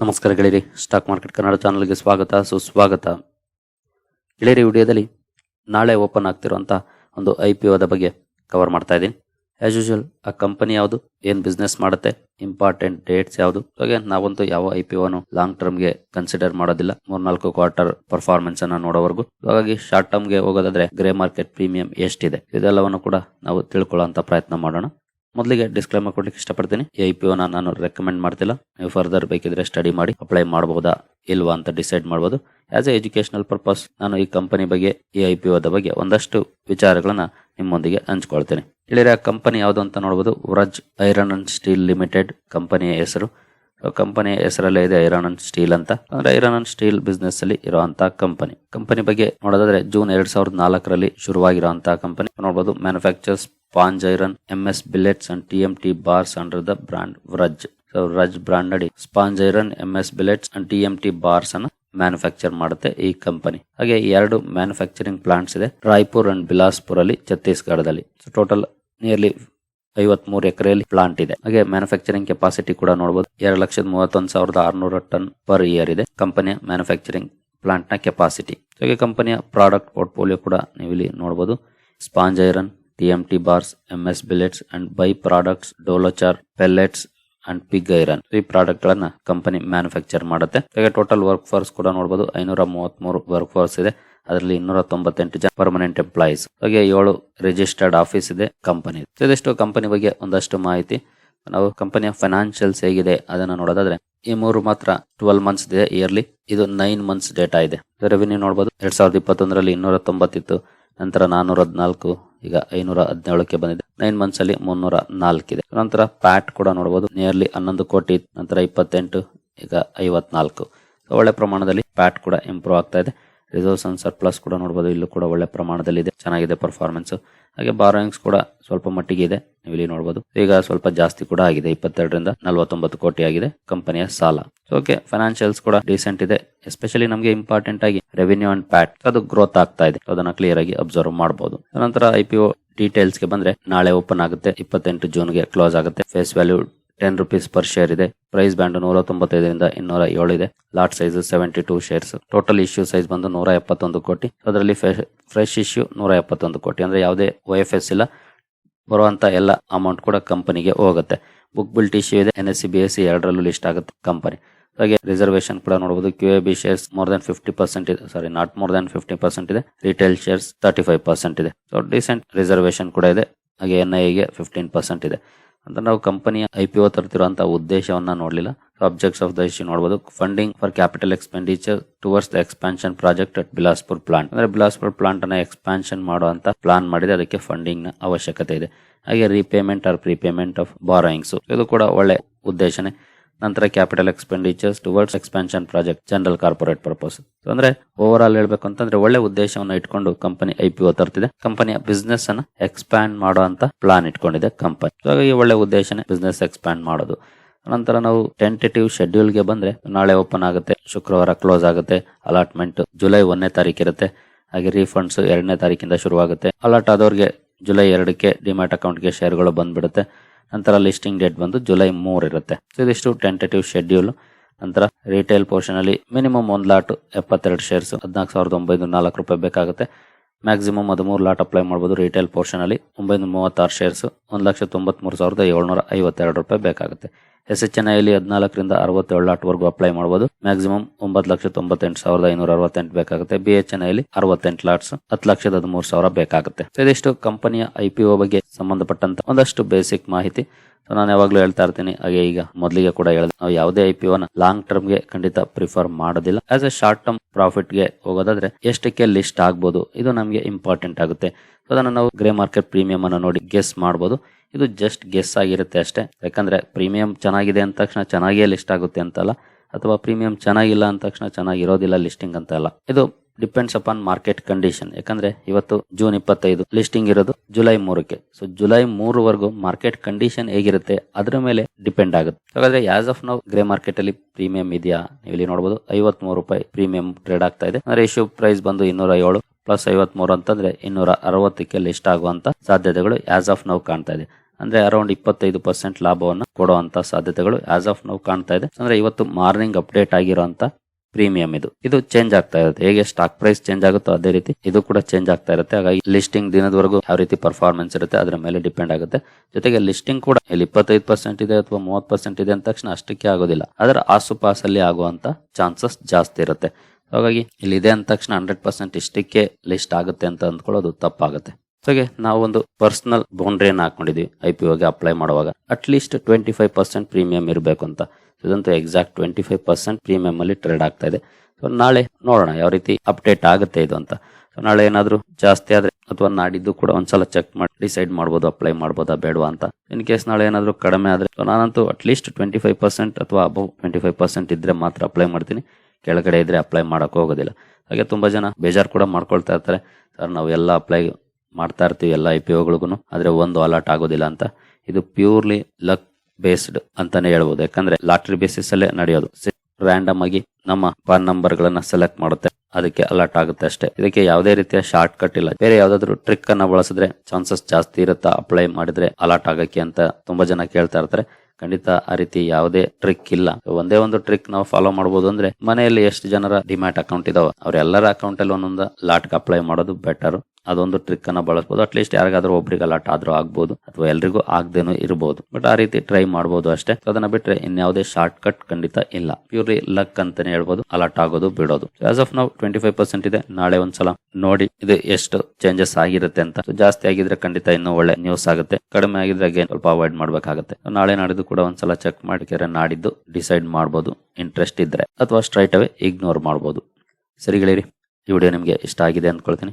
ನಮಸ್ಕಾರ ಗೆಳೆಯರಿ stock market Kannada ಚಾನಲ್ಗೆ ಸ್ವಾಗತ, ಸುಸ್ವಾಗತ. ಗೆಳೆಯರಿ ವಿಡಿಯೋದಲ್ಲಿ ನಾಳೆ ಓಪನ್ ಆಗ್ತಿರುವಂಥ ಒಂದು ಐ ಪಿ ಒದ ಬಗ್ಗೆ ಕವರ್ ಮಾಡ್ತಾ ಇದ್ದೀನಿ. ಆ್ಯಸ್ ಯೂಶುವಲ್ ಆ ಕಂಪನಿ ಯಾವುದು, ಏನು ಬಿಸ್ನೆಸ್ ಮಾಡುತ್ತೆ ಇಂಪಾರ್ಟೆಂಟ್ ಡೇಟ್ಸ್ ಯಾವುದು, ಹಾಗೆ ನಾವಂತೂ ಯಾವ ಐ ಪಿ ಒನು ಲಾಂಗ್ ಟರ್ಮ್ಗೆ ಕನ್ಸಿಡರ್ ಮಾಡೋದಿಲ್ಲ. ಮೂರ್ನಾಲ್ಕು ಕ್ವಾರ್ಟರ್ ಪರ್ಫಾರ್ಮೆನ್ಸ್ ಅನ್ನ ನೋಡೋವರೆಗೂ. ಹಾಗಾಗಿ ಶಾರ್ಟ್ ಟರ್ಮ್ಗೆ ಹೋಗೋದಾದ್ರೆ ಗ್ರೇ ಮಾರ್ಕೆಟ್ ಪ್ರೀಮಿಯಂ ಎಷ್ಟಿದೆ, ಇದೆಲ್ಲವನ್ನು ಕೂಡ ನಾವು ತಿಳ್ಕೊಳ್ಳೋಂಥ ಪ್ರಯತ್ನ ಮಾಡೋಣ. ಮೊದಲಿಗೆ ಡಿಸ್ಕ್ಲೈಮರ್ ಕೊಡ್ಲಿಕ್ಕೆ ಇಷ್ಟಪಡ್ತೀನಿ. ಈ ಐ ಪಿ ಒ ನಾನು ರೆಕಮೆಂಡ್ ಮಾಡ್ತಿಲ್ಲ. ನೀವು ಫರ್ದರ್ ಬೇಕಿದ್ರೆ ಸ್ಟಡಿ ಮಾಡಿ ಅಪ್ಲೈ ಮಾಡಬಹುದಾ ಇಲ್ವಾ ಅಂತ ಡಿಸೈಡ್ ಮಾಡಬಹುದು ಆಸ್ ಎ ಎಜುಕೇಶನಲ್ ಪರ್ಪಸ್ ನಾನು ಈ ಕಂಪನಿ ಬಗ್ಗೆ ಈ ಐ ಪಿ ಒದ ಬಗ್ಗೆ ಒಂದಷ್ಟು ವಿಚಾರಗಳನ್ನ ನಿಮ್ಮೊಂದಿಗೆ ಹಂಚ್ಕೊಳ್ತೇನೆ. ಆ ಕಂಪನಿ ಯಾವುದು ಅಂತ ನೋಡಬಹುದು Vraj iron and steel limited ಕಂಪನಿಯ ಹೆಸರು. ಕಂಪನಿಯ ಹೆಸರಲ್ಲೇ ಇದೆ ಐರನ್ ಅಂಡ್ ಸ್ಟೀಲ್ ಅಂತ. ಅಂದ್ರೆ ಐರನ್ ಅಂಡ್ ಸ್ಟೀಲ್ ಬಿಸ್ನೆಸ್ ಅಲ್ಲಿ ಇರುವಂತಹ ಕಂಪನಿ ಕಂಪನಿ ಬಗ್ಗೆ ನೋಡೋದಾದ್ರೆ ಜೂನ್ ಎರಡ್ ಸಾವಿರದ ನಾಲ್ಕರಲ್ಲಿ ಶುರುವಾಗಿರುವಂತಹ ಕಂಪನಿ ನೋಡಬಹುದು manufactures sponge iron M S billets and T bars under the brand Vraj. So Vraj brand ಅಡಿ sponge iron M S billets and T M T bars ಅನ್ನ ಮ್ಯಾನುಫ್ಯಾಕ್ಚರ್ ಮಾಡುತ್ತೆ ಈ ಕಂಪನಿ. ಹಾಗೆ ಎರಡು ಮ್ಯಾನುಫ್ಯಾಕ್ಚರಿಂಗ್ ಪ್ಲಾಂಟ್ಸ್ ಇದೆ Raipur and Bilaspur ಅಲ್ಲಿ, ಛತ್ತೀಸ್ಗಢದಲ್ಲಿ. So total nearly ಐವತ್ಮೂರು ಎಕರೆಯಲ್ಲಿ ಪ್ಲಾಂಟ್ ಇದೆ. ಹಾಗೆ ಮ್ಯಾನುಫ್ಯಾಕ್ಚರಿಂಗ್ ಕೆಪಾಸಿಟಿ ಕೂಡ ನೋಡಬಹುದು ಎರಡು ಲಕ್ಷದ ಮೂವತ್ತೊಂದು ಸಾವಿರದ ಆರುನೂರ ಟನ್ ಪರ್ ಇಯರ್ ಇದೆ ಕಂಪನಿಯ ಮ್ಯಾನುಫ್ಯಾಕ್ಚರಿಂಗ್ ಪ್ಲಾಂಟ್ನ ಕೆಪಾಸಿಟಿ ಹಾಗೆ ಕಂಪನಿಯ ಪ್ರಾಡಕ್ಟ್ ಪೋರ್ಟ್ಫೋಲಿಯೋ ಕೂಡ ನೀವು ಇಲ್ಲಿ ನೋಡಬಹುದು sponge iron T bars, MS bars and products dolochar pellets and pig iron ಈ ಪ್ರಾಡಕ್ಟ್ ಗಳನ್ನ ಕಂಪನಿ ಮ್ಯಾನುಫ್ಯಾಕ್ಚರ್ ಮಾಡುತ್ತೆ. ಹಾಗೆ ಟೋಟಲ್ ವರ್ಕ್ ಫೋರ್ಸ್ ಕೂಡ ನೋಡಬಹುದು ಐನೂರ ಮೂವತ್ಮೂರು ವರ್ಕ್ ಫೋರ್ಸ್ ಇದೆ. ಅದರಲ್ಲಿ ಇನ್ನೂರ ತೊಂಬತ್ತೆಂಟು ಜನ ಪರ್ಮನೆಂಟ್ ಎಂಪ್ಲಾಯೀಸ್ ಹಾಗೆ ಏಳು ರಿಜಿಸ್ಟರ್ಡ್ ಆಫೀಸ್ ಇದೆ ಕಂಪನಿ ಇದಿಷ್ಟು ಕಂಪನಿ ಬಗ್ಗೆ ಒಂದಷ್ಟು ಮಾಹಿತಿ. ನಾವು ಕಂಪನಿಯ ಫೈನಾನ್ಷಿಯಲ್ಸ್ ಹೇಗಿದೆ ಅದನ್ನ ನೋಡೋದಾದ್ರೆ ಈ ಮೂರು ಮಾತ್ರ ಟ್ವೆಲ್ ಮಂತ್ಸ್ ಇದೆ ಇಯರ್ಲಿ ಇದು ನೈನ್ ಮಂತ್ಸ್ ಡೇಟಾ ಇದೆ. ರೆವಿನ್ಯೂ ನೋಡಬಹುದು ಎರಡ್ ಸಾವಿರದ ಇಪ್ಪತ್ತೊಂದರಲ್ಲಿ ಇನ್ನೂರ ತೊಂಬತ್ತಿತ್ತು ನಂತರ ನಾನೂರ ಹದಿನಾಲ್ಕು ಈಗ ಐನೂರ ಹದಿನೇಳಕ್ಕೆ ಬಂದಿದೆ. ನೈನ್ ಮಂತ್ಸ್ ಅಲ್ಲಿ ಮುನ್ನೂರ ನಾಲ್ಕಿದೆ. ನಂತರ ಪ್ಯಾಟ್ ಕೂಡ ನೋಡಬಹುದು ನಿಯರ್ಲಿ ಹನ್ನೊಂದು ಕೋಟಿ, ನಂತರ ಇಪ್ಪತ್ತೆಂಟು, ಈಗ ಐವತ್ನಾಲ್ಕು. ಒಳ್ಳೆ ಪ್ರಮಾಣದಲ್ಲಿ ಪ್ಯಾಟ್ ಕೂಡ ಇಂಪ್ರೂವ್ ಆಗ್ತಾ ಇದೆ. ರಿಸರ್ವ್ಸ್ ಅಂಡ್ ಸರ್ಪ್ಲಸ್ ಕೂಡ ನೋಡಬಹುದು ಇಲ್ಲೂ ಕೂಡ ಒಳ್ಳೆ ಪ್ರಮಾಣದಲ್ಲಿ ಇದೆ ಚೆನ್ನಾಗಿದೆ ಪರ್ಫಾರ್ಮೆನ್ಸ್ ಹಾಗೆ ಬಾರೋಯಿಂಗ್ಸ್ ಕೂಡ ಸ್ವಲ್ಪ ಮಟ್ಟಿಗೆ ಇದೆ. ಇಲ್ಲಿ ನೋಡಬಹುದು ಈಗ ಸ್ವಲ್ಪ ಜಾಸ್ತಿ ಕೂಡ ಆಗಿದೆ. ಇಪ್ಪತ್ತೆರಡರಿಂದ ನಲವತ್ತೊಂಬತ್ತು ಕೋಟಿ ಆಗಿದೆ ಕಂಪನಿಯ ಸಾಲ. ಓಕೆ ಫೈನಾನ್ಷಿಯಲ್ಸ್ ಕೂಡ ಡೀಸೆಂಟ್ ಇದೆ. ಎಸ್ಪೆಷಲಿ ನಮಗೆ ಇಂಪಾರ್ಟೆಂಟ್ ಆಗಿ ರೆವಿನ್ಯೂ ಅಂಡ್ ಪ್ಯಾಟ್ ಅದು ಗ್ರೋತ್ ಆಗ್ತಾ ಇದೆ. ಅದನ್ನ ಕ್ಲಿಯರ್ ಆಗಿ ಅಬ್ಸರ್ವ್ ಮಾಡಬಹುದು ನಂತರ ಐ ಡೀಟೇಲ್ಸ್ಗೆ ಬಂದ್ರೆ ನಾಳೆ ಓಪನ್ ಆಗುತ್ತೆ. ಇಪ್ಪತ್ತೆಂಟು ಜೂನ್ಗೆ ಕ್ಲೋಸ್ ಆಗುತ್ತೆ. Face value ten rupees per share ಇದೆ. ಪ್ರೈಸ್ ಬ್ಯಾಂಡ್ ನೂರ ತೊಂಬತ್ತೈದರಿಂದ ಇನ್ನೂರ ಏಳು ಇದೆ. Lot size seventy two shares total issue size ಬಂದು ನೂರ ಎಪ್ಪತ್ತೊಂದು ಕೋಟಿ. ಅದರಲ್ಲಿ ಫ್ರೆಶ್ ಇಶ್ಯೂ ನೂರ ಎಪ್ಪತ್ತೊಂದು ಕೋಟಿ. ಅಂದ್ರೆ ಯಾವುದೇ ಒ ಎಫ್ ಎಸ್ ಇಲ್ಲ. ಬರುವಂತ ಎಲ್ಲ ಅಮೌಂಟ್ ಕೂಡ ಕಂಪನಿಗೆ ಹೋಗುತ್ತೆ. ಬುಕ್ ಬಿಲ್ಟ್ ಇಶ್ಯೂ ಇದೆ N S C B S C ಎರಡರಲ್ಲೂ ಲಿಸ್ಟ್ ಆಗುತ್ತೆ ಕಂಪನಿ ಹಾಗೆ ರಿಸರ್ವೇಶನ್ ಕೂಡ ನೋಡಬಹುದು Q A B shares more than fifty percent ಇದೆ. Sorry not more than fifty percent ಇದೆ. Retail shares thirty five percent ಇದೆ. So decent reservation ಕೂಡ ಇದೆ. ಹಾಗೆ ಎನ್ ಐ ಗೆ ಫಿಫ್ಟೀನ್ ಪರ್ಸೆಂಟ್ ಇದೆ. ಅಂತ ನಾವು ಕಂಪನಿಯ ಐ ಪಿ ಒ ತರ್ತಿರುವಂತಹ ಉದ್ದೇಶವನ್ನ ನೋಡಲಿಲ್ಲ. ಸಬ್ಜೆಕ್ಟ್ಸ್ ಆಫ್ ದ ಇಶ್ಯೂ ನೋಡಬಹುದು funding for capital expenditure towards the expansion project at Bilaspur plant ಅಂದ್ರೆ ಬಿಲಾಸ್ಪುರ್ ಪ್ಲಾಂಟ್ ಅನ್ನ ಎಕ್ಸ್ಪಾನ್ಷನ್ ಮಾಡುವಂತ ಪ್ಲಾನ್ ಮಾಡಿದೆ ಅದಕ್ಕೆ ಫಂಡಿಂಗ್ನ ಅವಶ್ಯಕತೆ ಇದೆ. ಹಾಗೆ repayment or prepayment of borrowings ಇದು ಕೂಡ ಒಳ್ಳೆ ಉದ್ದೇಶನೇ. ನಂತರ capital expenditures towards expansion project general corporate purpose ಅಂದ್ರೆ ಓವರ್ ಆಲ್ ಹೇಳ್ಬೇಕು ಅಂತಂದ್ರೆ ಒಳ್ಳೆ ಉದ್ದೇಶವನ್ನು ಇಟ್ಕೊಂಡು ಕಂಪನಿ ಐ ಪಿ ಒ ತರ್ತಿದೆ. ಕಂಪನಿಯ ಬಿಸ್ನೆಸ್ ಅನ್ನ ಎಕ್ಸ್ಪ್ಯಾಂಡ್ ಮಾಡುವಂತ ಪ್ಲಾನ್ ಇಟ್ಕೊಂಡಿದೆ ಕಂಪನಿ ಒಳ್ಳೆ ಉದ್ದೇಶನೇ ಬಿಸ್ನೆಸ್ ಎಕ್ಸ್ಪ್ಯಾಂಡ್ ಮಾಡೋದು. ನಂತರ ನಾವು ಟೆಂಟೇಟಿವ್ ಶೆಡ್ಯೂಲ್ಗೆ ಬಂದ್ರೆ ನಾಳೆ ಓಪನ್ ಆಗುತ್ತೆ, ಶುಕ್ರವಾರ ಕ್ಲೋಸ್ ಆಗುತ್ತೆ ಅಲಾಟ್ಮೆಂಟ್ ಜುಲೈ ಒಂದನೇ ತಾರೀಕು ಇರುತ್ತೆ. ಹಾಗೆ ರೀಫಂಡ್ಸ್ ಎರಡನೇ ತಾರೀಕಿಂದ ಶುರುವಾಗುತ್ತೆ. ಅಲಾಟ್ ಆದವ್ರಿಗೆ ಜುಲೈ ಎರಡಕ್ಕೆ ಡಿಮ್ಯಾಟ್ ಅಕೌಂಟ್ಗೆ ಶೇರ್ಗಳು ಬಂದ್ಬಿಡುತ್ತೆ. ನಂತರ ಲಿಸ್ಟಿಂಗ್ ಡೇಟ್ ಬಂದು ಜುಲೈ ಮೂರ್ ಇರುತ್ತೆ. ಸೊ ಇದಿಷ್ಟು ಟೆಂಟೇಟಿವ್ ಶೆಡ್ಯೂಲ್ ನಂತರ ರಿಟೇಲ್ ಪೋರ್ಷನ್ ಅಲ್ಲಿ ಮಿನಿಮಮ್ ಒಂದ್ ಲಾಟ್ ಎಪ್ಪತ್ತೆರಡು ಶೇರ್ಸ್ ಹದಿನಾಲ್ಕು ಸಾವಿರದ ಒಂಬೈನೂರ ನಾಲ್ಕು ರೂಪಾಯಿ ಬೇಕಾಗುತ್ತೆ. ಮ್ಯಾಕ್ಸಿಮಮ್ ಹದಿಮೂರು ಲಾಟ್ ಅಪ್ಲೈ ಮಾಡಬಹುದು ರಿಟೇಲ್ ಪೋರ್ಷನ್ ಅಲ್ಲಿ. ಒಂಬೈನೂರ ಮೂವತ್ತಾರು ಶೇರ್ಸ್ ಒಂದು ಲಕ್ಷ ತೊಂಬತ್ಮೂರು ಸಾವಿರದ ಏಳ್ನೂರ ಐವತ್ತೆರಡು ರೂಪಾಯಿ ಬೇಕಾಗುತ್ತೆ. ಎಸ್ ಎಚ್ ಎನ್ ಐಲಿ ಹದಿನಾಲ್ಕರಿಂದ ಅರವತ್ತೇಳು ಲಾಟ್ ವರೆಗೂ ಅಪ್ಲೈ ಮಾಡಬಹುದು ಮ್ಯಾಕ್ಸಿಮಮ್ ಒಂಬತ್ತು ಲಕ್ಷ ತೊಂಬತ್ತೆಂಟು ಸಾವಿರದ ಐನೂರ ಅರವತ್ತೆಂಟು ಬೇಕಾಗುತ್ತೆ. ಬಿ ಎಚ್ ಎನ್ ಐಲಿ ಅರವತ್ತೆಂಟು ಲಾಟ್ಸ್, ಹತ್ತು ಲಕ್ಷದ ಹದಿಮೂರು ಸಾವಿರ ಬೇಕಾಗುತ್ತೆ. ಇದಿಷ್ಟು ಕಂಪನಿಯ ಐ ಪಿ ಒ ಬಗ್ಗೆ ಸಂಬಂಧಪಟ್ಟಂತ ಒಂದಷ್ಟು ಬೇಸಿಕ್ ಮಾಹಿತಿ. ನಾನು ಯಾವಾಗಲೂ ಹೇಳ್ತಾ ಇರ್ತೀನಿ, ಹಾಗೆ ಈಗ ಮೊದಲಿಗೆ ಕೂಡ ಹೇಳಿದೆ, ನಾವು ಯಾವುದೇ ಐ ಪಿ ಒನ ಲಾಂಗ್ ಟರ್ಮ್ಗೆ ಖಂಡಿತ ಪ್ರಿಫರ್ ಮಾಡೋದಿಲ್ಲ. ಆಸ್ ಎ ಶಾರ್ಟ್ ಟರ್ಮ್ ಪ್ರಾಫಿಟ್ಗೆ ಹೋಗೋದಾದ್ರೆ ಎಷ್ಟಕ್ಕೆ ಲಿಸ್ಟ್ ಆಗ್ಬೋದು, ಇದು ನಮಗೆ ಇಂಪಾರ್ಟೆಂಟ್ ಆಗುತ್ತೆ. ಅದನ್ನು ನಾವು ಗ್ರೇ ಮಾರ್ಕೆಟ್ ಪ್ರೀಮಿಯಂ ಅನ್ನು ನೋಡಿ ಗೆಸ್ ಮಾಡ್ಬೋದು. ಇದು ಜಸ್ಟ್ ಗೆಸ್ ಆಗಿರುತ್ತೆ ಅಷ್ಟೇ. ಯಾಕಂದ್ರೆ ಪ್ರೀಮಿಯಂ ಚೆನ್ನಾಗಿದೆ ಅಂದ ತಕ್ಷಣ ಚೆನ್ನಾಗಿಯೇ ಲಿಸ್ಟ್ ಆಗುತ್ತೆ ಅಂತಲ್ಲ, ಅಥವಾ ಪ್ರೀಮಿಯಂ ಚೆನ್ನಾಗಿಲ್ಲ ಅಂದ ತಕ್ಷಣ ಚೆನ್ನಾಗಿರೋದಿಲ್ಲ ಲಿಸ್ಟಿಂಗ್ ಅಂತ ಅಲ್ಲ. ಇದು ಡಿಪೆಂಡ್ಸ್ ಅಪಾನ್ ಮಾರ್ಕೆಟ್ ಕಂಡೀಷನ್ ಯಾಕಂದ್ರೆ ಇವತ್ತು ಜೂನ್ ಇಪ್ಪತ್ತೈದು ಲಿಸ್ಟಿಂಗ್ ಇರೋದು ಜುಲೈ ಮೂರಕ್ಕೆ. ಸೊ ಜುಲೈ ಮೂರವರೆಗೂ ಮಾರ್ಕೆಟ್ ಕಂಡೀಷನ್ ಹೇಗಿರುತ್ತೆ, ಅದ್ರ ಮೇಲೆ ಡಿಪೆಂಡ್ ಆಗುತ್ತೆ. ಹಾಗಾದ್ರೆ ಆಸ್ ಆಫ್ ನಾವು ಗ್ರೇ ಮಾರ್ಕೆಟ್ ಅಲ್ಲಿ ಪ್ರೀಮಿಯಂ ಇದೆಯಾ? ನೀವು ಇಲ್ಲಿ ನೋಡಬಹುದು ಐವತ್ ಮೂರು ರೂಪಾಯಿ ಪ್ರೀಮಿಯಂ ಟ್ರೇಡ್ ಆಗ್ತಾ ಇದೆ. ಅಂದ್ರೆ ಇಶ್ಯೂ ಪ್ರೈಸ್ ಬಂದು ಇನ್ನೂರ ಏಳು ಪ್ಲಸ್ ಐವತ್ ಮೂರು ಅಂತಂದ್ರೆ ಇನ್ನೂರ ಅರವತ್ತಕ್ಕೆ ಲಿಸ್ಟ್ ಆಗುವಂತ ಸಾಧ್ಯತೆಗಳು ಆಸ್ ಆಫ್ ನಾವು ಕಾಣ್ತಾ ಇದೆ. ಅಂದ್ರೆ ಅರೌಂಡ್ ಇಪ್ಪತ್ತೈದು ಪರ್ಸೆಂಟ್ ಲಾಭವನ್ನು ಕೊಡುವಂತ ಸಾಧ್ಯತೆಗಳು ಆಸ್ ಆಫ್ ನಾವು ಕಾಣ್ತಾ ಇದೆ. ಅಂದ್ರೆ ಇವತ್ತು ಮಾರ್ನಿಂಗ್ ಅಪ್ಡೇಟ್ ಆಗಿರುವಂತ ಪ್ರೀಮಿಯಂ ಇದು. ಇದು ಚೇಂಜ್ ಆಗ್ತಾ ಇರುತ್ತೆ. ಹೇಗೆ ಸ್ಟಾಕ್ ಪ್ರೈಸ್ ಚೇಂಜ್ ಆಗುತ್ತೋ ಅದೇ ರೀತಿ ಇದು ಕೂಡ ಚೇಂಜ್ ಆಗ್ತಾ ಇರುತ್ತೆ. ಹಾಗಾಗಿ ಲಿಸ್ಟಿಂಗ್ ದಿನದವರೆಗೂ ಯಾವ ರೀತಿ ಪರ್ಫಾರ್ಮೆನ್ಸ್ ಇರುತ್ತೆ ಅದರ ಮೇಲೆ ಡಿಪೆಂಡ್ ಆಗುತ್ತೆ. ಜೊತೆಗೆ ಲಿಸ್ಟಿಂಗ್ ಕೂಡ ಇಲ್ಲಿ ಇಪ್ಪತ್ತೈದು ಪರ್ಸೆಂಟ್ ಇದೆ ಅಥವಾ ಮೂವತ್ತು ಪರ್ಸೆಂಟ್ ಇದೆ ಅಂದ ತಕ್ಷಣ ಅಷ್ಟಕ್ಕೆ ಆಗೋದಿಲ್ಲ. ಅದರ ಆಸುಪಾಸಲ್ಲಿ ಆಗುವಂತ ಚಾನ್ಸಸ್ ಜಾಸ್ತಿ ಇರುತ್ತೆ. ಹಾಗಾಗಿ ಇಲ್ಲಿ ಇದೆ ಅಂದ ತಕ್ಷಣ ಹಂಡ್ರೆಡ್ ಪರ್ಸೆಂಟ್ ಇಷ್ಟಕ್ಕೆ ಲಿಸ್ಟ್ ಆಗುತ್ತೆ ಅಂತ ಅಂದ್ಕೊಳ್ಳೋದು ತಪ್ಪಾಗುತ್ತೆ. ಜೊತೆಗೆ ನಾವು ಒಂದು ಪರ್ಸನಲ್ ಬೌಂಡ್ರಿಯನ್ನು ಹಾಕೊಂಡಿದ್ವಿ. ಐ ಪಿ ಒಗೆ ಅಪ್ಲೈ ಮಾಡುವಾಗ at least twenty five percent premium ಇರಬೇಕು ಅಂತ. ಇದಂತೂ exact twenty five percent premium ಅಲ್ಲಿ ಟ್ರೇಡ್ ಆಗ್ತಾ ಇದೆ. ಸೊ ನಾಳೆ ನೋಡೋಣ ಯಾವ ರೀತಿ ಅಪ್ಡೇಟ್ ಆಗುತ್ತೆ ಇದು ಅಂತ. ಸೊ ನಾಳೆ ಏನಾದರೂ ಜಾಸ್ತಿ ಆದರೆ ಅಥವಾ ನಾಡಿದ್ದು ಕೂಡ ಒಂದ್ಸಲ ಚೆಕ್ ಮಾಡಿ ಡಿಸೈಡ್ ಮಾಡ್ಬೋದು ಅಪ್ಲೈ ಮಾಡ್ಬೋದಾ ಬೇಡವಾ ಅಂತ. ಇನ್ ಕೇಸ್ ನಾಳೆ ಏನಾದರೂ ಕಡಿಮೆ ಆದರೆ ಸೊ ನಾನಂತೂ at least twenty five percent ಅಥವಾ ಅಬೌವ್ ಟ್ವೆಂಟಿ ಫೈವ್ ಪರ್ಸೆಂಟ್ ಇದ್ದರೆ ಮಾತ್ರ ಅಪ್ಲೈ ಮಾಡ್ತೀನಿ. ಕೆಳಗಡೆ ಇದ್ರೆ ಅಪ್ಲೈ ಮಾಡೋಕೆ ಹೋಗೋದಿಲ್ಲ. ಹಾಗೆ ತುಂಬ ಜನ ಬೇಜಾರು ಕೂಡ ಮಾಡ್ಕೊಳ್ತಾ ಇರ್ತಾರೆ. ಸರ್ ನಾವು ಎಲ್ಲ ಅಪ್ಲೈ ಮಾಡ್ತಾ ಇರ್ತೀವಿ ಎಲ್ಲ ಐ ಪಿ ಒಗಳಿಗೂ ಆದರೆ ಒಂದು ಅಲರ್ಟ್ ಆಗೋದಿಲ್ಲ ಅಂತ. ಇದು ಪ್ಯೂರ್ಲಿ ಲಕ್ ಬೇಸ್ಡ್ ಅಂತಾನೆ ಹೇಳ್ಬೋದು. ಯಾಕಂದ್ರೆ ಲಾಟ್ರಿ ಬೇಸಿಸ್ ಅಲ್ಲೇ ನಡೆಯೋದು ರ್ಯಾಂಡಮ್ ಆಗಿ ನಮ್ಮ ಪಾನ್ ನಂಬರ್ ಗಳನ್ನ ಸೆಲೆಕ್ಟ್ ಮಾಡುತ್ತೆ. ಅದಕ್ಕೆ ಅಲರ್ಟ್ ಆಗುತ್ತೆ ಅಷ್ಟೇ. ಇದಕ್ಕೆ ಯಾವುದೇ ರೀತಿಯ ಶಾರ್ಟ್ ಕಟ್ ಇಲ್ಲ. ಬೇರೆ ಯಾವ್ದಾದ್ರು ಟ್ರಿಕ್ ಅನ್ನ ಬಳಸಿದ್ರೆ ಚಾನ್ಸಸ್ ಜಾಸ್ತಿ ಇರುತ್ತಾ ಅಪ್ಲೈ ಮಾಡಿದ್ರೆ ಅಲರ್ಟ್ ಆಗಕ್ಕೆ ಅಂತ ತುಂಬಾ ಜನ ಕೇಳ್ತಾ ಇರ್ತಾರೆ. ಖಂಡಿತ ಆ ರೀತಿ ಯಾವುದೇ ಟ್ರಿಕ್ ಇಲ್ಲ. ಒಂದೇ ಒಂದು ಟ್ರಿಕ್ ನಾವು ಫಾಲೋ ಮಾಡಬಹುದು ಅಂದ್ರೆ ಮನೆಯಲ್ಲಿ ಎಷ್ಟು ಜನರ ಡಿಮ್ಯಾಟ್ ಅಕೌಂಟ್ ಇದಾವ ಅವರೆಲ್ಲರ ಅಕೌಂಟ್ ಅಲ್ಲಿ ಒಂದೊಂದು ಲಾಟ್ಗೆ ಅಪ್ಲೈ ಮಾಡೋದು ಬೆಟರ್. ಅದೊಂದು ಟ್ರಿಕ್ ಅನ್ನ ಬಳಸಬಹುದು ಅಟ್ಲೀಸ್ಟ್ ಯಾರಿಗಾದ್ರೂ ಒಬ್ರಿಗೆ ಅಲರ್ಟ್ ಆದ್ರೂ ಆಗ್ಬಹುದು ಅಥವಾ ಎಲ್ರಿಗೂ ಆಗದೇನು ಇರಬಹುದು ಬಟ್ ಆ ರೀತಿ ಟ್ರೈ ಮಾಡಬಹುದು ಅಷ್ಟೇ. ಅದನ್ನ ಬಿಟ್ರೆ ಇನ್ಯಾವುದೇ ಶಾರ್ಟ್ ಕಟ್ ಖಂಡಿತ ಇಲ್ಲ. ಪ್ಯೂರ್ಲಿ ಲಕ್ ಅಂತಾನೆ ಹೇಳ್ಬಹುದು ಅಲರ್ಟ್ ಆಗೋದು, ಬಿಡೋದು. ಆಸ್ ಆಫ್ ನಾವು ಟ್ವೆಂಟಿ ಫೈವ್ ಪರ್ಸೆಂಟ್ ಇದೆ. ನಾಳೆ ಒಂದ್ಸಲ ನೋಡಿ ಇದು ಎಷ್ಟು ಚೇಂಜಸ್ ಆಗಿರುತ್ತೆ ಅಂತ. ಜಾಸ್ತಿ ಆಗಿದ್ರೆ ಖಂಡಿತ ಇನ್ನೂ ಒಳ್ಳೆ ನ್ಯೂಸ್ ಆಗುತ್ತೆ. ಕಡಿಮೆ ಆಗಿದ್ರೆ ಅಗೇನ್ ಸ್ವಲ್ಪ ಅವಾಯ್ಡ್ ಮಾಡಬೇಕಾಗುತ್ತೆ. ನಾಳೆ ನಾಡಿದ್ದು ಕೂಡ ಒಂದ್ಸಲ ಚೆಕ್ ಮಾಡಿದ್ರೆ ನಾಡಿದ್ದು ಡಿಸೈಡ್ ಮಾಡಬಹುದು ಇಂಟ್ರೆಸ್ಟ್ ಇದ್ರೆ. ಅಥವಾ ಸ್ಟ್ರೈಟ್ ಅವೇ ಇಗ್ನೋರ್ ಮಾಡಬಹುದು ಸರಿಗಳಿರಿ ಈ ವಿಡಿಯೋ ನಿಮಗೆ ಇಷ್ಟ ಆಗಿದೆ ಅಂದ್ಕೊಳ್ತೀನಿ.